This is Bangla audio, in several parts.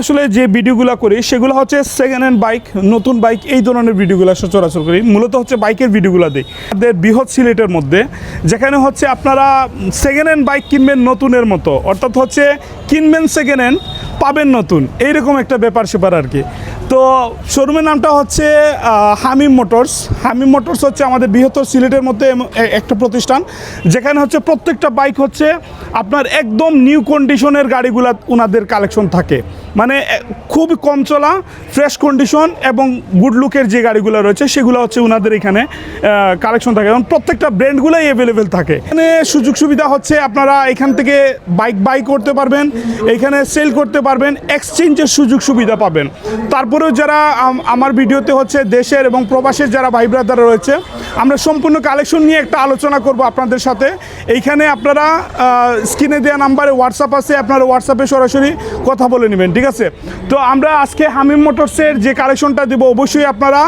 আসলে যে ভিডিওগুলো করি, সেগুলো হচ্ছে সেকেন্ড হ্যান্ড বাইক নতুন বাইক এই ধরনের ভিডিওগুলো সচরাচর করি। মূলত হচ্ছে বাইকের ভিডিওগুলো দিই। আমাদের বৃহৎ সিলেটের মধ্যে, যেখানে হচ্ছে আপনারা সেকেন্ড হ্যান্ড বাইক কিনবেন নতুনের মতো। অর্থাৎ হচ্ছে কিনবেন সেকেন্ড হ্যান্ড পাবেন নতুন। এইরকম একটা ব্যাপার সেপার আর কি। তো শোরুমের নামটা হচ্ছে হামিম মোটরস। হামিম মোটরস হচ্ছে আমাদের বৃহত্তর সিলেটের মধ্যে একটা প্রতিষ্ঠান। যেখানে হচ্ছে প্রত্যেকটা বাইক হচ্ছে আপনার একদম নিউ কন্ডিশনের গাড়িগুলা ওনাদের কালেকশন থাকে। মানে খুব কম চলা ফ্রেশ কন্ডিশন এবং গুড লুকের যে গাড়িগুলো রয়েছে, সেগুলো হচ্ছে ওনাদের এখানে কালেকশন থাকে এবং প্রত্যেকটা ব্র্যান্ডগুলোই অ্যাভেলেবেল থাকে। এখানে সুযোগ সুবিধা হচ্ছে আপনারা এখান থেকে বাইক বাই করতে পারবেন এইখানে সেল করতে পারবেন এক্সচেঞ্জের সুযোগ সুবিধা পাবেন। তারপরেও যারা আমার ভিডিওতে হচ্ছে দেশের এবং প্রবাসের যারা ভাই ব্রাদার রয়েছে, আমরা সম্পূর্ণ কালেকশন নিয়ে একটা আলোচনা করব আপনাদের সাথে। এইখানে আপনারা স্ক্রিনে দেওয়া নাম্বারে হোয়াটসঅ্যাপ আছে, আপনারা হোয়াটসঅ্যাপে সরাসরি কথা বলে নেবেন, ঠিক আছে? তো আমরা আজকে হামিম মোটরসের যে কালেকশনটা দেবো অবশ্যই আপনারা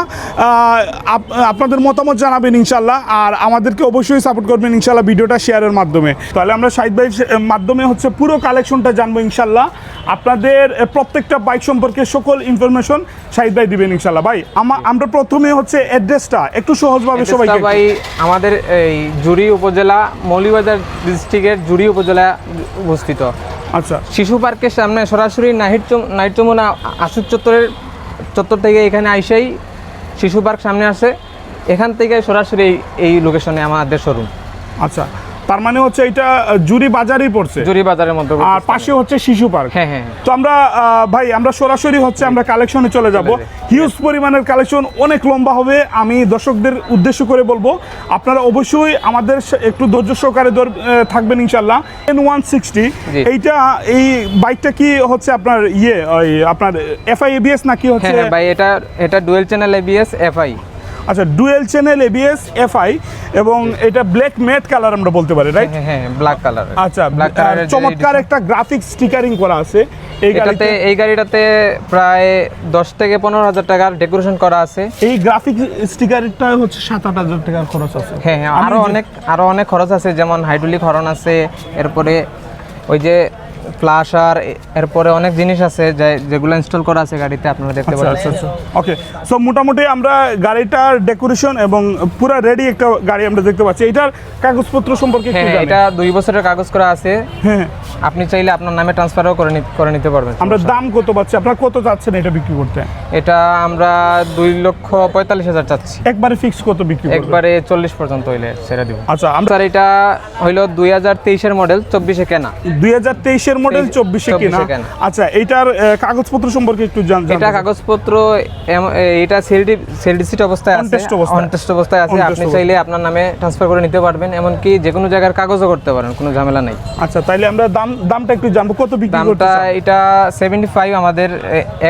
আপনাদের মতামত জানাবেন ইনশাল্লাহ আর আমাদেরকে অবশ্যই সাপোর্ট করবেন ইনশাল্লাহ ভিডিওটা শেয়ারের মাধ্যমে। তাহলে আমরা সাইড বাই মাধ্যমে হচ্ছে পুরো কালেকশনটা জানব ইনশাল্লাহ। আপনাদের প্রত্যেকটা বাইক সম্পর্কে সকল ইনফরমেশন সাইড বাই দিবেন ইনশাল্লাহ। ভাই আমরা প্রথমে হচ্ছে অ্যাড্রেসটা একটু সহজভাবে অ্যাড্রেসটা ভাই আমাদের এই জুড়ি উপজেলা মৌলিবাজার ডিস্ট্রিক্টের জুড়ি উপজেলা অবস্থিত। আচ্ছা। শিশু পার্কের সামনে সরাসরি নাহিট নাহিট চমুনা আশুক চত্বরের চত্বর থেকে এখানে আইসেই শিশু পার্ক সামনে আসে। এখান থেকে সরাসরি এই লোকেশনে আমাদের শোরুম আচ্ছা। তার মানে হচ্ছে এটা জুরি বাজারেই পড়ছে। জুড়ি বাজারের মধ্যে আর পাশে হচ্ছে শিশু পার্ক। হ্যাঁ হ্যাঁ তো আমরা ভাই আমরা সরাসরি হচ্ছে আমরা কালেকশনে চলে যাব। হিউজ পরিমাণের কালেকশন অনেক লম্বা হবে আমি দর্শকদের উদ্দেশ্য করে বলব। আপনারা অবশ্যই আমাদের একটু ধৈর্য সহকারে থাকবেন ইনশাল্লাহ এন ওয়ান সিক্সটি এইটা এই বাইকটা কি হচ্ছে আপনার ইয়ে ওই আপনার এফআই এবিএস নাকি হ্যাঁ হচ্ছে? হ্যাঁ ভাই এটা এটা ডুয়েল চ্যানেল এবিএস এফআই আচ্ছা ডুয়েল চ্যানেল এবিএস এফআই এবং এটা ব্ল্যাক ম্যাট কালার আমরা বলতে পারি রাইট হ্যাঁ হ্যাঁ ব্ল্যাক কালার আচ্ছা ব্ল্যাক আর কালারের চমৎকার একটা গ্রাফিক্স স্টিকারিং করা আছে এই গাড়িতে। এই গাড়িটাতে প্রায় দশ থেকে পনেরো হাজার টাকার ডেকোরেশন করা আছে। এই গ্রাফিক স্টিকারটা হচ্ছে সাত আট হাজার টাকার খরচ আছে। হ্যাঁ হ্যাঁ আরও অনেক আরও অনেক খরচ আছে যেমন হাইড্রোলিক হরন আছে এরপরে ওই যে ফ্লাশার এরপরে অনেক জিনিস আছে যেগুলো ইনস্টল করা আছে গাড়িতে আপনারা দেখতে আচ্ছা পারেন আচ্ছা আচ্ছা। ওকে সো মোটামুটি আমরা গাড়িটার ডেকোরেশন এবং পুরো রেডি একটা গাড়ি আমরা দেখতে পাচ্ছি। এটার কাগজপত্র সম্পর্কে হ্যাঁ হ্যাঁ? এটা দুই বছরের কাগজ করা আছে। হ্যাঁ। আপনি চাইলে আপনার নামে ট্রান্সফারও করে করে নিতে পারবেন। আমরা দাম কত পাচ্ছি? আপনার কত চাচ্ছেন এটা বিক্রি করতে? এটা আমরা দুই লক্ষ পঁয়তাল্লিশ হাজার চাচ্ছি। একবারে ফিক্স কত বিক্রি একবারে চল্লিশ পর্যন্ত হইলে ছেড়ে দিব। আচ্ছা আমরা এটা হইল দুই হাজার তেইশের মডেল চব্বিশে কেনা। দুই হাজার তেইশের মডেল চব্বিশে কিনা? 24 কেনা। আচ্ছা এইটার কাগজপত্র সম্পর্কে একটু জান এটা কাগজপত্র এটা সেলডি সেলডিসিট অবস্থায় আছে On-test অবস্থায়। আছে। আপনি চাইলে আপনার নামে ট্রান্সফার করে নিতে পারবেন এমনকি যে কোনো জায়গার কাগজও করতে পারেন কোনো ঝামেলা নেই। আচ্ছা তাইলে আমরা দাম দামটা একটু জানব। কত বিক্রি করতে দামটা এটা সেভেন্টি ফাইভ আমাদের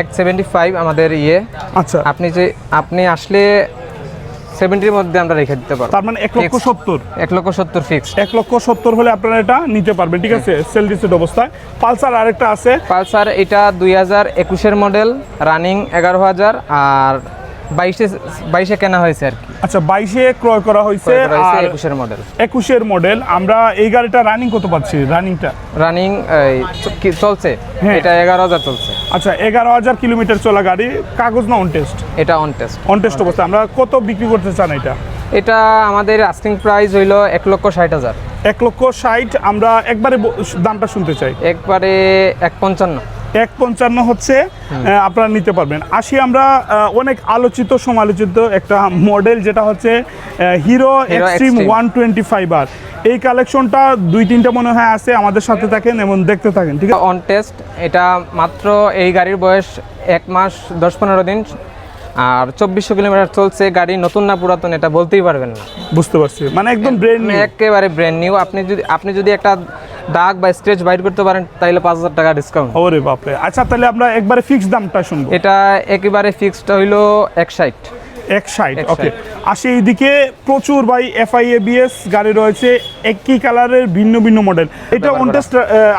এক সেভেন্টি ফাইভ আমাদের ইয়ে। আচ্ছা। আপনি যে আপনি আসলে সেভেন্টির মধ্যে আমরা রেখে দিতে পারব। তার মানে এক লক্ষ সত্তর। এক লক্ষ সত্তর ফিক্স এক লক্ষ সত্তর হলে আপনারা এটা নিতে পারবেন ঠিক আছে? সেল রিসিট অবস্থায়। পালসার আরেকটা আছে। পালসার এটা দুই হাজার একুশের মডেল রানিং এগারো হাজার আর বাইশে বাইশে কেনা হয়েছে আর কি। আচ্ছা বাইশে ক্রয় করা হয়েছে আর একুশের মডেল একুশের মডেল আমরা এই গাড়িটা রানিং কত পাচ্ছি? রানিংটা রানিং চলছে? হ্যাঁ। এটা এগারো হাজার চলছে। আচ্ছা এগারো হাজার কিলোমিটার চলা গাড়ি কাগজ না অন টেস্ট এটা অন টেস্ট অন টেস্ট অবস্থা। আমরা কত বিক্রি করতে চান এটা? এটা আমাদের আস্টিং প্রাইস হইল এক লক্ষ ষাট হাজার। এক লক্ষ ষাট আমরা একবারে দামটা শুনতে চাই। একবারে এক পঞ্চান্ন। এক পঞ্চান্ন হচ্ছে আপনারা নিতে পারবেন। আসি আমরা অনেক আলোচিত সমালোচিত একটা মডেল যেটা হচ্ছে Hero Xtreme one twenty five R. এই কালেকশনটা দুই তিনটা মনে হয় আছে আমাদের সাথে থাকেন এবং দেখতে থাকেন ঠিক আছে? অন টেস্ট এটা মাত্র এই গাড়ির বয়স এক মাস দশ পনেরো দিন আর চব্বিশশো কিলোমিটার চলছে গাড়ি নতুন না পুরাতন এটা বলতেই পারবেন না। বুঝতে পারছি। মানে একদম ব্রেন একেবারে ব্র্যান্ড নিউ আপনি যদি আপনি যদি একটা দাগ বা স্ক্রেচ বাইর করতে পারেন তাহলে পাঁচ হাজার টাকা ডিসকাউন্ট ওরে বাপরে। আচ্ছা তাহলে আমরা একবারে ফিক্স দামটা শুনব। এটা একেবারে ফিক্সড হইল এক সাইট এক এক ওকে। আসি এইদিকে প্রচুর ভাই এফআই এবিএস গাড়ি রয়েছে একই কালারের ভিন্ন ভিন্ন মডেল এটা ব্যবহার অন টেস্ট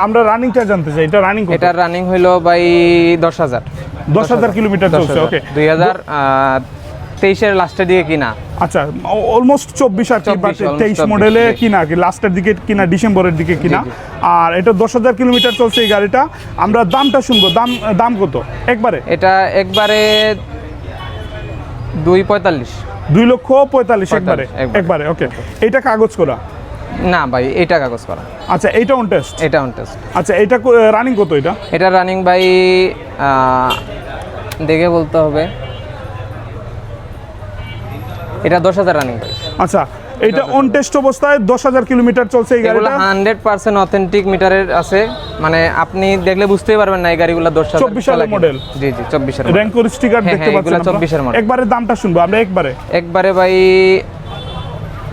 আমরা রানিংটা জানতে চাই। এটা রানিং এটা রানিং হইল বাই দশ হাজার। দশ হাজার কিলোমিটার চলছে ওকে দুই হাজার তেইশের লাস্টের দিকে কিনা? আচ্ছা অলমোস্ট চব্বিশ আর কি 24, বাট almost তেইশ মডেলে কিনা আর কি লাস্টের দিকে কিনা ডিসেম্বরের দিকে কিনা। আর এটা দশ হাজার কিলোমিটার চলছে এই গাড়িটা। আমরা দামটা শুনব দাম দাম কত? একবারে। এটা একবারে দুই পঁয়তাল্লিশ। দুই লক্ষ পঁয়তাল্লিশ একবারে। একবারে। ওকে এটা কাগজ করা? না ভাই এইটা কাগজ করা। আচ্ছা এইটা অন টেস্ট এটা অন টেস্ট আচ্ছা এটা রানিং কত এটা? এটা রানিং বাই দেখে বলতে হবে। এটা দশ হাজার রানিং আচ্ছা এটা অন টেস্ট অবস্থায় দশ হাজার কিলোমিটার চলছে এই গাড়িটা? হান্ড্রেড পার্সেন্ট অথেন্টিক মিটারের আছে। মানে আপনি দেখলে বুঝতেই পারবেন না এই গাড়িগুলো দশ হাজার 24 সালের মডেল জি জি চব্বিশ হাজার র্যাঙ্কোর স্টিকার হ্যাঁ, দেখতে পাচ্ছি পাচ্ছেন এগুলা 24 এর আপনারা? model। একবারে দামটা শুনব আমরা একবারে। একবারে ভাই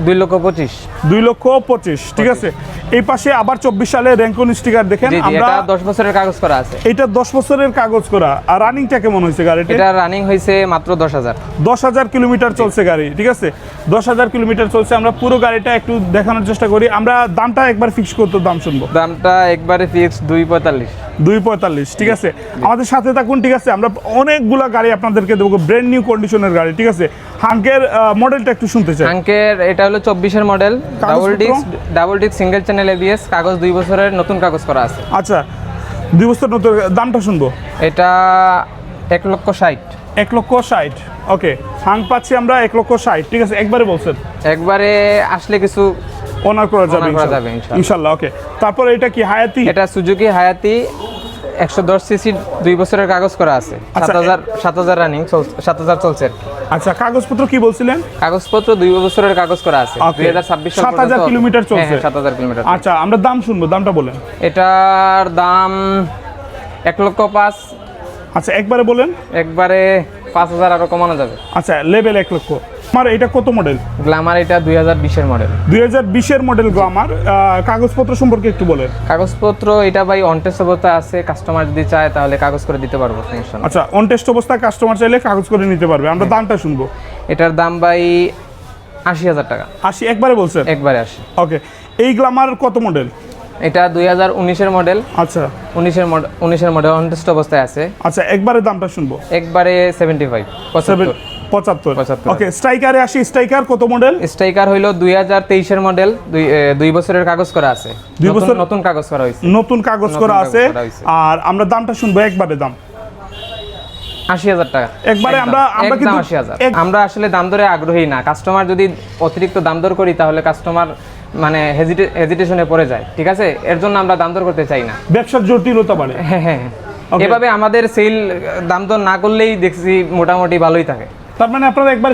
দুই লক্ষ পঁচিশ। দুই লক্ষ পঁচিশ ঠিক আছে। এই পাশে আবার চব্বিশ সালে র্যাঙ্কন স্টিকার দেখেন আমরা দশ বছরের কাগজ করা আছে। এটা দশ বছরের কাগজ করা। আর রানিংটা কেমন হয়েছে গাড়িটা? এটা রানিং হয়েছে মাত্র দশ হাজার। দশ হাজার কিলোমিটার চলছে গাড়ি ঠিক আছে? দশ হাজার কিলোমিটার চলছে আমরা পুরো গাড়িটা একটু দেখানোর চেষ্টা করি। আমরা দামটা একবার ফিক্স করতে দাম শুনব। দামটা একবারে ফিক্স দুই পঁয়তাল্লিশ। দুই পঁয়তাল্লিশ ঠিক আছে? আমাদের সাথে থাকুন ঠিক আছে? আমরা অনেকগুলা গাড়ি আপনাদেরকে দেবো ব্র্যান্ড নিউ কন্ডিশনের গাড়ি ঠিক আছে? হাঙ্কের মডেলটা একটু শুনতে চাই। আঙ্কের এটা হলো চব্বিশের model double? Disc double disc single channel ABS কাগজ দুই বছরের নতুন কাগজ করা আছে। আচ্ছা দুই বছর নতুন দামটা শুনব? এটা এক লক্ষ ষাট। এক লক্ষ ষাট ওকে হাং পাচ্ছি আমরা এক লক্ষ ষাট ঠিক আছে একবারে বলছেন? একবারে আসলে কিছু অনার করা যাবে। ইনশাল্লাহ ওকে তারপর এটা কি হায়াতি? এটা সুজুকি হায়াতি একশো দশ সিসি দুই বছরের কাগজ করা আছে। আচ্ছা, সাত হাজার সাত হাজার রানিং সাত হাজার চলছে আচ্ছা কাগজপত্র কি বলছিলেন? কাগজপত্র দুই বছরের কাগজ করা আছে. দুই হাজার ছাব্বিশ 7,000 কিলোমিটার চলছে। সাত হাজার কিলোমিটার আচ্ছা আমরা দাম শুনব দামটা বলেন। এটার দাম এক লক্ষ পাঁচ। আচ্ছা একবারে বলেন। একবারে পাঁচ হাজার আরও কমানো যাবে। আচ্ছা লেভেল এক লক্ষ। আমার এটা কত মডেল গ্ল্যামার এটা দুই হাজার বিশের মডেল দুই হাজার বিশের মডেল গ্লামার কাগজপত্র সম্পর্কে একটু বলেন। কাগজপত্র এটা ভাই অনটেস্ট অবস্থা আছে কাস্টমার যদি চায় তাহলে কাগজ করে দিতে পারব সমস্যা আচ্ছা অন টেস্ট অবস্থায় কাস্টমার চাইলে কাগজ করে নিতে পারবে আমরা দামটা শুনব। এটার দাম ভাই আশি হাজার টাকা। আশি একবারে বলছেন? একবারে আসে ওকে এই গ্লামার কত মডেল এটা দুই হাজার উনিশের মডেল আচ্ছা। উনিশের মডেল উনিশের মডেল অনটেস্ট অবস্থায় আছে। আচ্ছা একবারে দামটা শুনব। একবারে সেভেন্টি ফাইভ পঁচাত্তর। ওকে স্ট্রাইকারে আসি স্ট্রাইকার কত মডেল স্ট্রাইকার হইল দুই হাজার তেইশের মডেল দুই বছরের কাগজ করা আছে। দুই বছর- নতুন কাগজ করা হয়েছে নতুন কাগজ করা আছে। আর আমরা দামটা শুনব একবারে দাম। আশি হাজার টাকা। একবারে আমরা- আমরা কিন্তু আশি হাজার। আমরা আসলে দাম দরে আগ্রহী না। কাস্টমার যদি অতিরিক্ত দাম দর করি তাহলে কাস্টমার মানে হেজিটেশনে পড়ে যায় ঠিক আছে? এর জন্য আমরা দাম দর করতে চাই না। ব্যবসার জটিলতা বাড়ে। হ্যাঁ হ্যাঁ এভাবে আমাদের সেল দাম দর না করলেই দেখছি মোটামুটি ভালোই থাকে। তার মানে আপনারা একবার।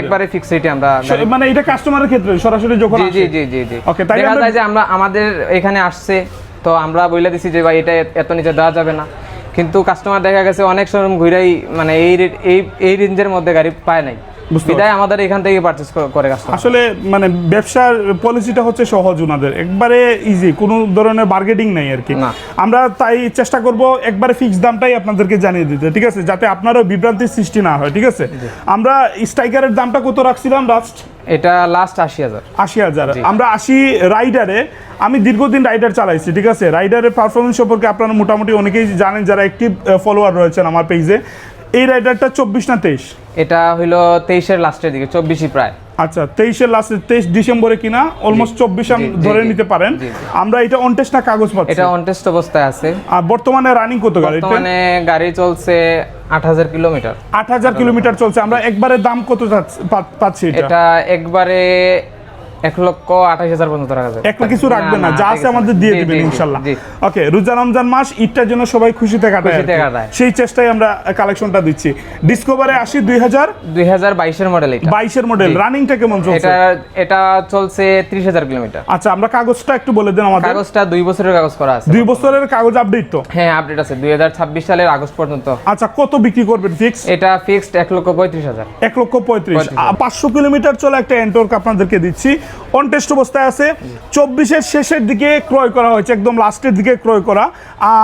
একবারে রেটে আমরা মানে এটা কাস্টমারের ক্ষেত্রে সরাসরি যখন জি জি জি জি দেখা আমরা- যায় যে আমরা আমাদের এখানে আসছে তো আমরা বলে দিছি যে ভাই এটা এত নিচে দেওয়া যাবে না। কিন্তু কাস্টমার দেখা গেছে অনেক শোরুম ঘুরেই মানে এই এই এই রেঞ্জের মধ্যে গাড়ি পায় নাই। বিদায় আমাদের এখান থেকে পারচেস করে কাস্টমার আসলে মানে ব্যবসার পলিসিটা হচ্ছে সহজ ওনাদের একবারে ইজি কোনো ধরনের বার্গেটিং নাই আর কি। না। আমরা তাই চেষ্টা করব একবারে ফিক্স দামটাই আপনাদেরকে জানিয়ে দিতে ঠিক আছে? যাতে আপনারও বিভ্রান্তির সৃষ্টি না হয় ঠিক আছে? আমরা স্ট্রাইকারের দামটা কত রাখছিলাম লাস্ট এটা লাস্ট আশি হাজার। আশি হাজার। আমরা আশি রাইডারে আমি দীর্ঘদিন রাইডার চালাইছি ঠিক আছে? রাইডারের পারফরমেন্স সম্পর্কে আপনারা মোটামুটি অনেকেই জানেন যারা একটি ফলোয়ার রয়েছেন আমার পেজে এই রাইডারটা চব্বিশ না তেইশ? এটা হইল তেইশের লাস্টের দিকে চব্বিশই প্রায়। আচ্ছা তেইশে লাস্টে তেইশ ডিসেম্বরে কিনা অলমোস্ট চব্বিশ ধরে নিতে পারেন। আমরা এটা অনটেস্ট না কাগজ পাচ্ছি? এটা অনটেস্ট অবস্থায় আছে। আর বর্তমানে রানিং কত গাড়ি মানে গাড়ি চলছে আট হাজার কিলোমিটার। আট হাজার কিলোমিটার চলছে। আমরা একবারে দাম কত পাচ্ছি এটা একবারে এক লক্ষ আঠাশ হাজার পর্যন্ত রাখা যাবে। একটা কিছু রাখবেন না যা আছে আমাদের দিয়ে দিবেন ইনশাল্লাহ। ওকে রোজা রমজান মাস ঈদটার জন্য সবাই খুশিতে কাটায়। সেই চেষ্টায় আমরা কালেকশনটা দিচ্ছি। ডিসকভারে আসি দুই হাজার দুই হাজার বাইশের মডেল এটা। বাইশের মডেল রানিংটা কেমন চলছে? এটা এটা চলছে ত্রিশ হাজার কিলোমিটার। আচ্ছা আমরা কাগজটা একটু বলে দেন আমাদের। কাগজটা দুই বছরের কাগজ করা আছে। দুই বছরের কাগজ আপডেট তো? হ্যাঁ আপডেট আছে। দুই হাজার ছাব্বিশ সালের আগস্ট পর্যন্ত। আচ্ছা কত বিক্রি করবেন ফিক্স এটা ফিক্সড এক লক্ষ পঁয়ত্রিশ হাজার। এক লক্ষ পঁয়ত্রিশ। পাঁচশো কিলোমিটার চলে একটা এন্টর্ক আপনাদেরকে দিচ্ছি। অন টেস্ট অবস্থায় আছে। চব্বিশের শেষের দিকে ক্রয় করা হয়েছে একদম লাস্টের দিকে ক্রয় করা।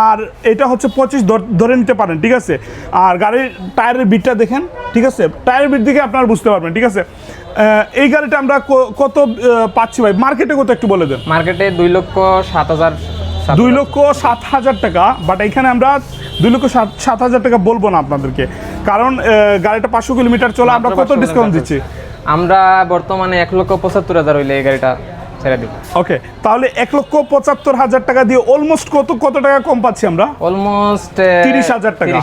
আর এটা হচ্ছে পঁচিশ ধরে নিতে পারেন ঠিক আছে? আর গাড়ির টায়ারের বিটটা দেখেন ঠিক আছে? টায়ারের বিট দিকে আপনারা বুঝতে পারবেন ঠিক আছে? এই গাড়িটা আমরা কত পাচ্ছি ভাই? মার্কেটে কত একটু বলে দেন। মার্কেটে দুই লক্ষ সাত হাজার দুই লক্ষ সাত হাজার টাকা বাট এখানে আমরা দুই লক্ষ সাত সাত হাজার টাকা বলব না আপনাদেরকে। কারণ গাড়িটা পাঁচশো কিলোমিটার চলে আমরা কত 500 ডিসকাউন্ট দিচ্ছি? আমরা বর্তমানে এক লক্ষ পঁচাত্তর হাজার হইলে এই গাড়িটা ছেড়ে দিব। ওকে তাহলে এক লক্ষ পঁচাত্তর হাজার টাকা দিয়ে অলমোস্ট কত কত টাকা কম পাচ্ছি আমরা? অলমোস্ট তিরিশ হাজার টাকা।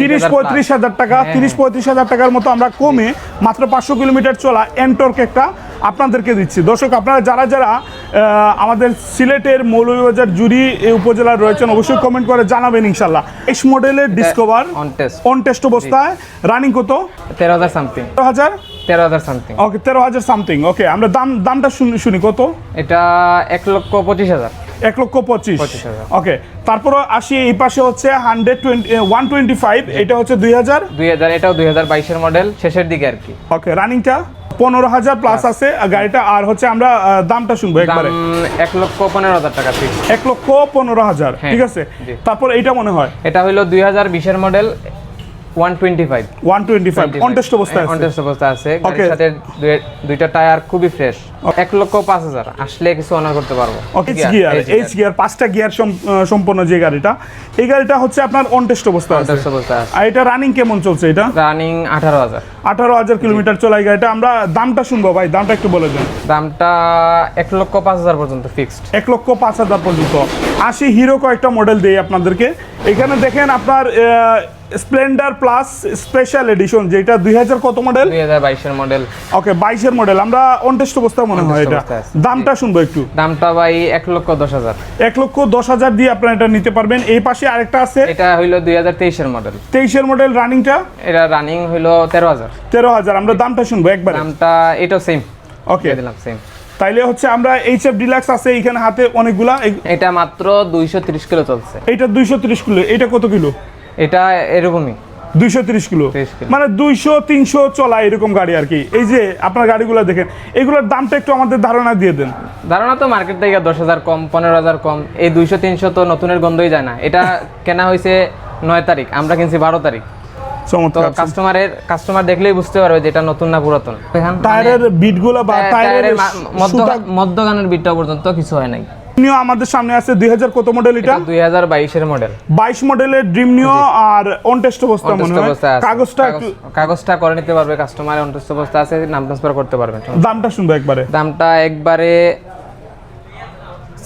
তিরিশ পঁয়ত্রিশ হাজার টাকা হ্যাঁ, তিরিশ পঁয়ত্রিশ হাজার টাকার মতো আমরা কমে মাত্র পাঁচশো কিলোমিটার চলা এনটর্ক একটা আপনাদেরকে দিচ্ছি। দর্শক আপনারা যারা যারা আমাদের সিলেটের মৌলভীবাজার জুড়ি এই উপজেলায় রয়েছেন অবশ্যই কমেন্ট করে জানাবেন ইনশাল্লাহ। এস মডেলের Discover on test on test অবস্থায় রানিং কত? তেরো হাজার সামথিং তেরো হাজার? তেরো হাজার সামথিং ওকে তেরো হাজার সামথিং ওকে আমরা দাম দামটা শুনি শুনি কত? এটা এক লক্ষ পঁচিশ হাজার। এক লক্ষ পঁচিশ। ওকে তারপরে আসি এই পাশে হচ্ছে hundred twenty one twenty five এটা হচ্ছে দুই হাজার? দুই হাজার এটাও দুই হাজার বাইশের মডেল শেষের দিকে আর কি। ওকে রানিংটা পনেরো হাজার প্লাস আছে গাড়িটা আর হচ্ছে আমরা দামটা শুনব একবারে। এক লক্ষ পনেরো হাজার টাকা ফিক্স এক লক্ষ পনেরো হাজার হ্যাঁ, ঠিক আছে? তারপর এইটা মনে হয়? এটা হইল দুই হাজার বিশের model one twenty five one twenty five contest অবস্থায় আছে। কন্টেস্ট অবস্থা আছে। গাড়ির সাথে দুইটা টায়ার খুবই ফ্রেশ লক্ষ পাঁচ হাজার। আসলে কিছু অনার করতে পারব। এইচ গিয়ার এইচ গিয়ার পাঁচটা গিয়ার সম্পন্ন যে গাড়িটা। এই গাড়িটা হচ্ছে আপনার অন টেস্ট আছে। Contest অবস্থা আছে। আর এটা রানিং কেমন চলছে এটা? রানিং আঠারো হাজার। আঠারো হাজার কিলোমিটার চলা এই গাড়িটা। আমরা দামটা শুনব ভাই দামটা একটু বলে দেন। দামটা এক লক্ষ পাঁচ হাজার পর্যন্ত ফিক্সড এক লক্ষ পাঁচ হাজার পর্যন্ত। আশি হিরো কয়েকটা মডেল দেই আপনাদেরকে। এখানে দেখেন আপনার স্প্লেন্ডার প্লাস স্পেশাল এডিশন যেটা দুই হাজার কত মডেল দুই হাজার বাইশের মডেল ওকে বাইশের মডেল আমরা অনটেস্ট অবস্থা মনে হয় এটা। দামটা শুনব একটু। দামটা ভাই এক লক্ষ দশ হাজার। এক লক্ষ দশ হাজার দিয়ে আপনারা এটা নিতে পারবেন। এই পাশে আরেকটা আছে। এটা হইল দুই হাজার তেইশের মডেল তেইশের মডেল রানিংটা এটা রানিং হইল তেরো হাজার। তেরো হাজার। আমরা দামটা শুনব একবারে। দামটা এটাও সেম ওকে দিলাম সেম তাইলে হচ্ছে আমরা এইচ এফ ডিলাক্স আছে এখানে হাতে অনেকগুলা। এটা মাত্র দুইশো তিরিশ কিলো চলছে। দুইশো তিরিশ কিলো এটা কত কিলো? এটা এরকমই। দুইশো তিরিশ কিলো। মানে দুইশো তিনশো চলা এরকম গাড়ি আর কি। এই যে আপনার গাড়িগুলো দেখেন এগুলোর দামটা একটু আমাদের ধারণা দিয়ে দেন। ধারণা তো মার্কেট থেকে দশ হাজার কম পনেরো হাজার কম এই দুইশো তিনশো তো নতুনের গন্ধই যায় না। এটা কেনা হয়েছে নয় তারিখ আমরা কিনছি বারো তারিখ। তো চমৎকার। কাস্টমারের কাস্টমার দেখলেই বুঝতে পারবে যে এটা নতুন না পুরাতন। টায়ারের বিটগুলো বা মানে টায়ারের মধ্যগানের বিটটা পর্যন্ত কিছু হয় নাই। নিও আমাদের সামনে আছে দুই হাজার কত মডেল এটা? দুই হাজার বাইশের মডেল বাইশ মডেলের ড্রিম নিও আর অন টেস্ট অবস্থা মনে হয়। কাগজটা কাগজটা করে নিতে পারবে কাস্টমার অন্তস্থ অবস্থা আছে নাম ট্রান্সফার করতে পারবে। দামটা শুনব একবারে। দামটা একবারে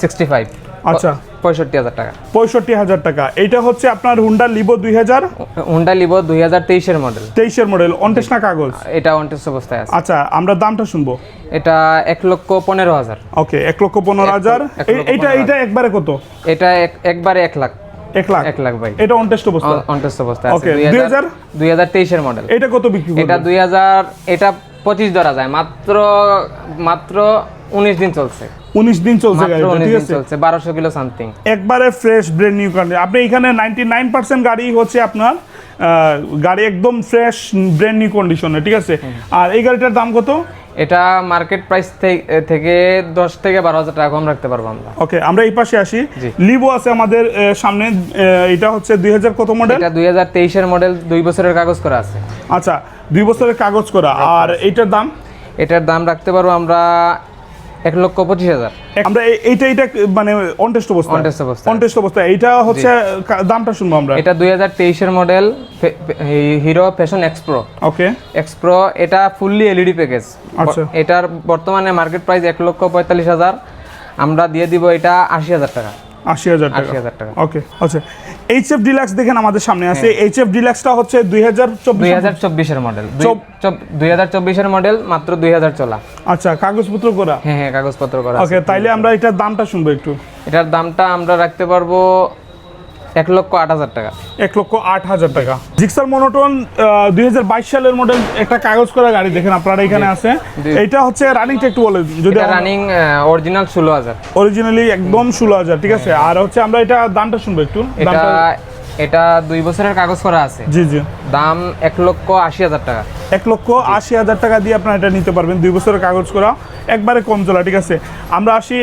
সিক্সটি ফাইভ আচ্ছা। পঁয়ষট্টি হাজার টাকা। পঁয়ষট্টি হাজার টাকা। এইটা হচ্ছে আপনার হুন্ডা লিভো দুই হাজার? হুন্ডা লিভো দুই হাজার তেইশের মডেল তেইশের মডেল অন না কাগজ? এটা অনটেস্ট অবস্থায় আছে। আচ্ছা আমরা দামটা শুনব। এটা এক লক্ষ পনেরো হাজার। ওকে এক লক্ষ পনেরো হাজার। পনেরো এইটা একবারে কত? এটা এক- একবারে এক লাখ। এক লাখ? এক লাখ ভাই। এটা অন টেস্ট অবস্থা অনটেস্ট অবস্থায় আছে। দুই হাজার দুই হাজার? তেইশের মডেল এটা কত বিক্রি এটা দুই হাজার এটা পঁচিশ ধরা যায়। মাত্র মাত্র উনিশ দিন চলছে। উনিশ দিন চলছে গাড়িটা ঠিক আছে? চলছে কিলো সামথিং একবারে ফ্রেশ ব্র্যান্ড নিউ কন্ডিশন আপনি এখানে নাইনটি নাইন পার্সেন্ট গাড়ি হচ্ছে আপনার গাড়ি একদম ফ্রেশ ব্র্যান্ড নিউ কন্ডিশনে ঠিক আছে? আর এই গাড়িটার দাম কত? এটা মার্কেট প্রাইস থেকে দশ থেকে বারো হাজার টাকা কম রাখতে পারব আমরা। ওকে আমরা এই পাশে আসি। লিভো আছে আমাদের সামনে এটা হচ্ছে দুই হাজার কত মডেল এটা দুই হাজার তেইশের মডেল দুই বছরের কাগজ করা আছে। আচ্ছা দুই বছরের কাগজ করা। আর এইটার দাম? এটার দাম রাখতে পারব আমরা এক লক্ষ পঁচিশ হাজার। আমরা এইটা এটা মানে অনটেস্ট অবস্থা। অনটেস্ট অবস্থা। অনটেস্ট অবস্থা। এটা হচ্ছে দামটা শুনব আমরা। এটা দুই হাজার তেইশের model Hero Fashion Xpro okay. Xpro এটা ফুললি এলইডি প্যাকেজ আচ্ছা। এটার বর্তমানে মার্কেট প্রাইস এক লক্ষ পঁয়তাল্লিশ হাজার। আমরা দিয়ে দিব এটা আশি হাজার টাকা। আশি হাজার টাকা। ওকে আচ্ছা। এইচ এফ ডিলাক্স দেখেন আমাদের সামনে আছে। এইচ এফ ডিলাক্সটা হচ্ছে দুই হাজার দুই হাজার চব্বিশের মডেল দুই হাজার চব্বিশের মডেল মাত্র দুই হাজার চলা। আচ্ছা কাগজপত্র করা? হ্যাঁ হ্যাঁ কাগজপত্র করা ওকে তাইলে আমরা এটার দামটা শুনব একটু। এটার দামটা আমরা রাখতে পারব এক লক্ষ আট হাজার টাকা। এক লক্ষ আট হাজার টাকা। জিক্সার মনোটন দুই হাজার বাইশ সালের মডেল একটা কাগজ করা গাড়ি দেখেন আপনারা এখানে আছে। এটা হচ্ছে রানিংটা একটু বলে যদি রানিং অরিজিনাল ষোলো হাজার। অরিজিনালি একদম ষোলো হাজার ঠিক আছে? আর হচ্ছে আমরা এটা দামটা শুনব একটু। দামটা এটা দুই বছরের কাগজ করা আছে। জি জি। দাম এক লক্ষ আশি হাজার টাকা। এক লক্ষ আশি হাজার টাকা দিয়ে আপনারা এটা নিতে পারবেন দুই বছরের কাগজ করা। একবারে কম চলা ঠিক আছে? আমরা আসি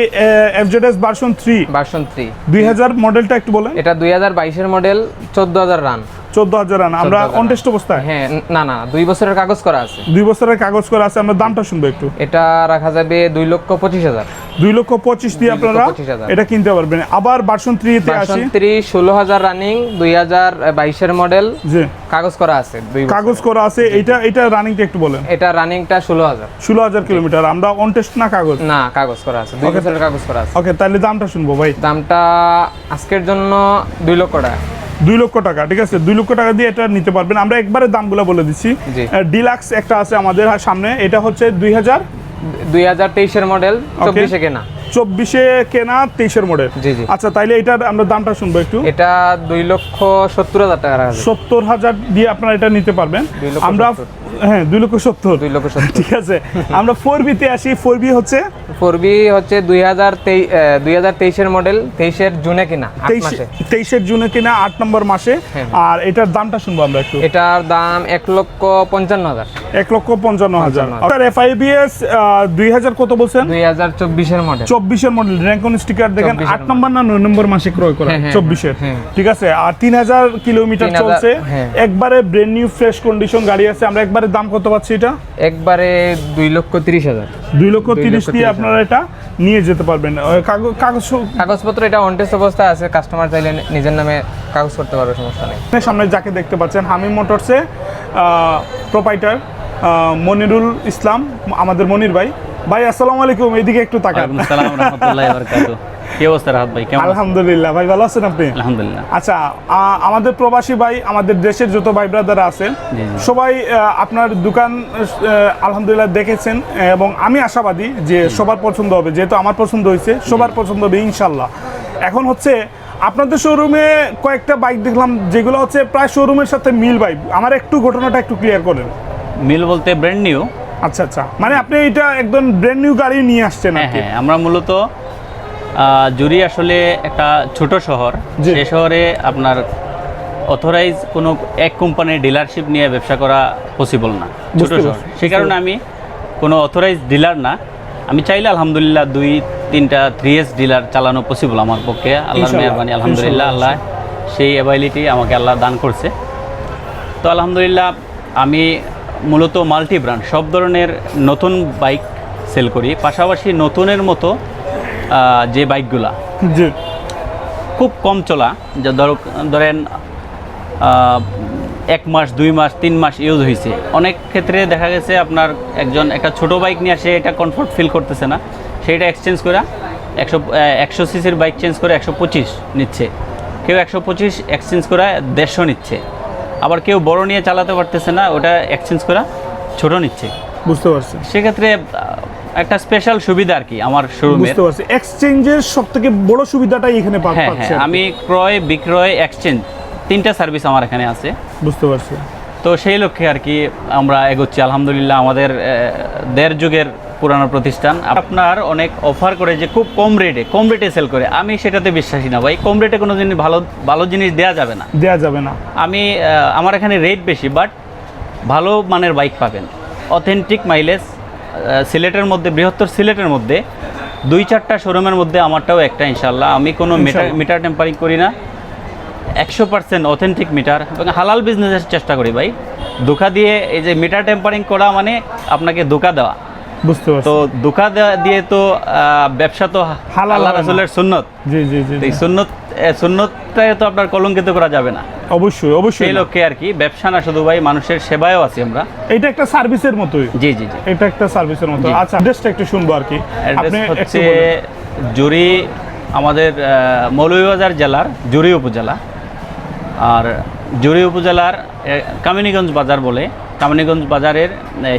FZS version three version three দুই হাজার মডেলটা একটু বলেন। এটা দুই হাজার বাইশের মডেল চোদ্দ হাজার রান চোদ্দ হাজার রান। আমরা 14,000 অনটেস্ট অবস্থায়? হ্যাঁ না না দুই বছরের কাগজ করা আছে। দুই বছরের কাগজ করে আছে আমরা দামটা শুনব একটু। এটা রাখা যাবে দুই লক্ষ পঁচিশ হাজার। দুই লক্ষ পঁচিশ দিয়ে আপনারা এটা কিনতে পারবেন। আবার ভার্সন আসি। ষোলো হাজার রানিং দুই হাজার বাইশের মডেল কাগজ করা আছে দুই কাগজ করা আছে। এটা এটা রানিংটা একটু বলেন। এটা রানিংটা ষোলো হাজার। ষোলো হাজার কিলোমিটার। আমরা অন টেস্ট না কাগজ? না কাগজ করা আছে। দুই বছরের কাগজ করা আছে। ওকে তাহলে দামটা শুনব ভাই। দামটা আজকের জন্য দুই লক্ষ টাকা। দুই লক্ষ টাকা ঠিক আছে? দুই লক্ষ টাকা দিয়ে এটা নিতে পারবেন। আমরা একবারে দামগুলো বলে দিচ্ছি। ডিলাক্স একটা আছে আমাদের সামনে এটা হচ্ছে দুই হাজার দুই হাজার তেইশের মডেল চব্বিশে কেনা। চব্বিশে কেনা তেইশের মডেল। আচ্ছা তাইলে এটার আমরা দামটা শুনব একটু। এটা দুই লক্ষ সত্তর হাজার টাকা সত্তর হাজার দিয়ে আপনারা এটা নিতে পারবেন। আমরা হ্যাঁ দুই লক্ষ সত্তর। দুই লক্ষ ঠিক আছে। আমরা ফোর বিতে আসি। ফোর বি হচ্ছে? ফোর বি হচ্ছে দুই হাজার দুই হাজার তেইশের মডেল তেইশের জুনে কিনা তেইশের জুনে কিনা আট নম্বর মাসে। হ্যাঁ। আর এটার দামটা শুনব আমরা একটু। এটার দাম এক লক্ষ পঞ্চান্ন হাজার। এক লক্ষ পঞ্চান্ন হাজার। 55,000 আপনার এফআইবিএস দুই হাজার কত বলছেন? দুই হাজার চব্বিশের মডেল চব্বিশের মডেল র্যাঙ্কন স্টিকার দেখেন আট নম্বর না নয় নম্বর মাসে ক্রয় করা হ্যাঁ, হ্যাঁ, চব্বিশের। হ্যাঁ। ঠিক আছে? আর তিন হাজার কিলোমিটার চলছে। একবারে ব্রেন নিউ ফ্রেশ কন্ডিশন গাড়ি আছে। আমরা একবারে দাম কত পাচ্ছি এটা? একবারে দুই লক্ষ তিরিশ হাজার। দুই লক্ষ তিরিশ দিয়ে আপনারা এটা নিয়ে যেতে পারবেন। কাগজ কাগজ কাগজপত্র এটা অনটেস্ট অবস্থায় আছে। কাস্টমার চাইলে নিজের নামে কাগজ করতে পারবে সমস্যা নেই। সামনে যাকে দেখতে পাচ্ছেন হামিম মোটরসে প্রোপাইটার মনিরুল ইসলাম আমাদের মনির ভাই। ভাই আসসালামু আলাইকুম এদিকে একটু তাকান। আসসালাম রহমতুল্লাহ কি অবস্থা রাহাত ভাই কেমন আলহামদুলিল্লাহ ভাই ভালো আছেন আপনি? আলহামদুলিল্লাহ। আচ্ছা আমাদের প্রবাসী ভাই আমাদের দেশের যত ভাই ব্রাদার আছেন। সবাই আপনার দোকান আলহামদুলিল্লাহ দেখেছেন এবং আমি আশাবাদী যে সবার পছন্দ হবে যেহেতু আমার পছন্দ হয়েছে সবার পছন্দ হবে ইনশাল্লাহ এখন হচ্ছে আপনাদের শোরুমে কয়েকটা বাইক দেখলাম যেগুলো হচ্ছে প্রায় শোরুমের সাথে মিল বাইক আমার একটু ঘটনাটা একটু ক্লিয়ার করেন। মিল বলতে ব্র্যান্ড নিউ আচ্ছা আচ্ছা। মানে আপনি এটা একদম ব্র্যান্ড নিউ গাড়ি নিয়ে আসছেন হ্যাঁ হ্যাঁ আমরা মূলত জুরি আসলে একটা ছোট শহর। সে শহরে আপনার অথরাইজ কোনো এক কোম্পানির ডিলারশিপ নিয়ে ব্যবসা করা পসিবল না। ছোট শহর। সে কারণে আমি কোনো অথরাইজ ডিলার না। আমি চাইলে আলহামদুলিল্লাহ দুই তিনটা থ্রি এস ডিলার চালানো পসিবল আমার পক্ষে। আল্লাহর মেহরবানি আলহামদুলিল্লাহ আল্লাহ সেই অ্যাবিলিটি আমাকে আল্লাহ দান করছে। তো আলহামদুলিল্লাহ আমি মূলত মাল্টি ব্র্যান্ড সব ধরনের নতুন বাইক সেল করি। পাশাপাশি নতুনের মতো যে বাইকগুলা খুব কম চলা যা ধর- ধরেন এক মাস দুই মাস তিন মাস ইউজ হয়েছে অনেক ক্ষেত্রে দেখা গেছে আপনার একজন একটা ছোট বাইক নিয়ে আসে এটা কমফোর্ট ফিল করতেছে না। সেইটা এক্সচেঞ্জ করে একশো একশো সিসির বাইক চেঞ্জ করে একশো পঁচিশ নিচ্ছে। কেউ একশো পঁচিশ এক্সচেঞ্জ করে দেড়শো নিচ্ছে। আবার কেউ বড় নিয়ে চালাতে পারতেছে না ওটা এক্সচেঞ্জ করে ছোট নিচ্ছে। বুঝতে পারছি। সেক্ষেত্রে একটা স্পেশাল সুবিধা আর কি আমার শোরুমের বুঝতে পারছি। এক্সচেঞ্জের সব থেকে বড় সুবিধাটাই এখানে হ্যাঁ হ্যাঁ আমি ক্রয় বিক্রয় এক্সচেঞ্জ তিনটা সার্ভিস আমার এখানে আছে। বুঝতে পারছি। তো সেই লক্ষ্যে আর কি আমরা এগোচ্ছি। আলহামদুলিল্লাহ আমাদের দেড় যুগের পুরানো প্রতিষ্ঠান। আপনার অনেক অফার করে যে খুব কম রেটে কম রেটে সেল করে। আমি সেটাতে বিশ্বাসী না ভাই। কম রেটে কোনো জিনিস ভালো ভালো জিনিস দেওয়া যাবে না। দেওয়া যাবে না। আমি আমার এখানে রেট বেশি বাট ভালো মানের বাইক পাবেন। অথেন্টিক মাইলেজ সিলেটের মধ্যে বৃহত্তর সিলেটের মধ্যে দুই চারটা শোরুমের মধ্যে আমারটাও একটা ইনশাল্লাহ আমি কোনো মিটার মিটার টেম্পারিং করি না। একশো পার্সেন্ট অথেন্টিক মিটার এবং হালাল বিজনেসের চেষ্টা করি ভাই। ধোকা দিয়ে এই যে মিটার টেম্পারিং করা মানে আপনাকে ধোকা দেওয়া। বুঝতে পারছি। তো ধোকা দিয়ে তো ব্যবসা তো হালাল রাসূলের সুন্নত। জি জি জি এই সুন্নত এ, সুন্নতটাই তো আপনার কলঙ্কিত করা যাবে না। অবশ্যই অবশ্যই সেই লক্ষ্যে আর কি ব্যবসা না শুধু ভাই মানুষের সেবায়ও আছি আমরা। এটা একটা সার্ভিসের মতোই। জি জি জি। এটা একটা সার্ভিসের মতো। আচ্ছা অ্যাড্রেসটা একটু শুনব আর কি। আপনি হচ্ছে জুরি আমাদের মৌলভীবাজার জেলার জুরি উপজেলা। আর জুরি উপজেলার কামিনীগঞ্জ বাজার বলে। কামিনীগঞ্জ বাজারের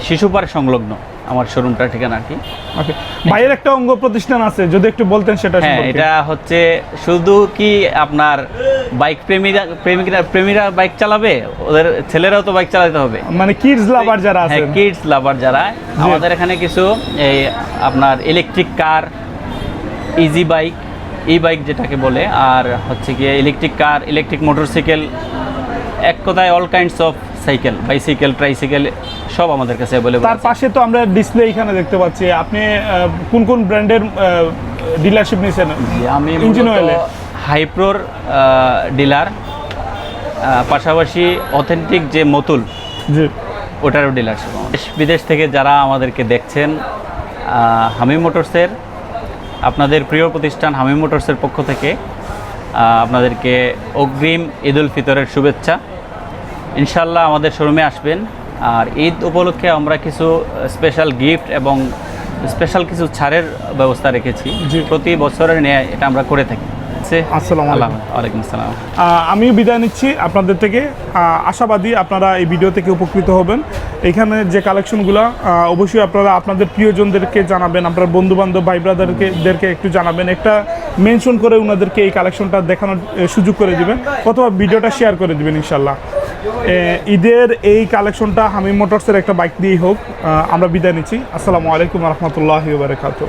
শিশু পার্ক সংলগ্ন। আমার শোরুমটার ঠিকানা কি। Okay. বাইরের একটা অঙ্গ প্রতিষ্ঠান আছে যদি একটু বলতেন সেটা হ্যাঁ এটা হচ্ছে শুধু কি আপনার বাইক প্রেমীরা প্রেমিকরা প্রেমীরা বাইক চালাবে? ওদের ছেলেরাও তো বাইক চালাতে হবে। মানে কিডস লাভার যারা আছে হ্যাঁ কিডস লাভার যারা। আমাদের এখানে কিছু এই আপনার electric car easy bike e bike যেটাকে বলে আর হচ্ছে গিয়ে ইলেকট্রিক কার ইলেকট্রিক মোটরসাইকেল এক কথায় all kinds of cycle bicycle tricycle সব আমাদের কাছে অ্যাভেলেবল তার পাশে তো আমরা ডিসপ্লে এখানে দেখতে পাচ্ছি। আপনি কোন কোন ব্র্যান্ডের ডিলারশিপ নিয়েছেন আমি ইঞ্জিন অয়েলে হাইপ্রোর ডিলার পাশাপাশি অথেন্টিক যে মতুল জি। ওটারও ডিলারশিপ দেশ বিদেশ থেকে যারা আমাদেরকে দেখছেন আহ, হামি মোটরসের আপনাদের প্রিয় প্রতিষ্ঠান হামি মোটরসের পক্ষ থেকে আপনাদেরকে অগ্রিম ঈদ উল ফিতরের শুভেচ্ছা। ইনশাল্লাহ আমাদের শোরুমে আসবেন। আর ঈদ উপলক্ষে আমরা কিছু স্পেশাল গিফট এবং স্পেশাল কিছু ছাড়ের ব্যবস্থা রেখেছি। প্রতি বছরের নিয়ে এটা আমরা করে থাকি। আসসালামু আলাইকুম। আমিও বিদায় নিচ্ছি আপনাদের থেকে। আশাবাদী আপনারা এই ভিডিও থেকে উপকৃত হবেন। এখানে যে কালেকশনগুলো অবশ্যই আপনারা আপনাদের প্রিয়জনদেরকে জানাবেন আপনার বন্ধু বান্ধব ভাই ব্রাদারকে দেরকে একটু জানাবেন। একটা মেনশন করে ওনাদেরকে এই কালেকশনটা দেখানোর সুযোগ করে দিবেন অথবা ভিডিওটা শেয়ার করে দিবেন ইনশাল্লাহ। ঈদের এই কালেকশনটা হামিম মোটরসের একটা বাইক দিয়েই হোক। আমরা বিদায় নিচ্ছি। আসসালামু আলাইকুম রহমতুল্লাহ বারকাত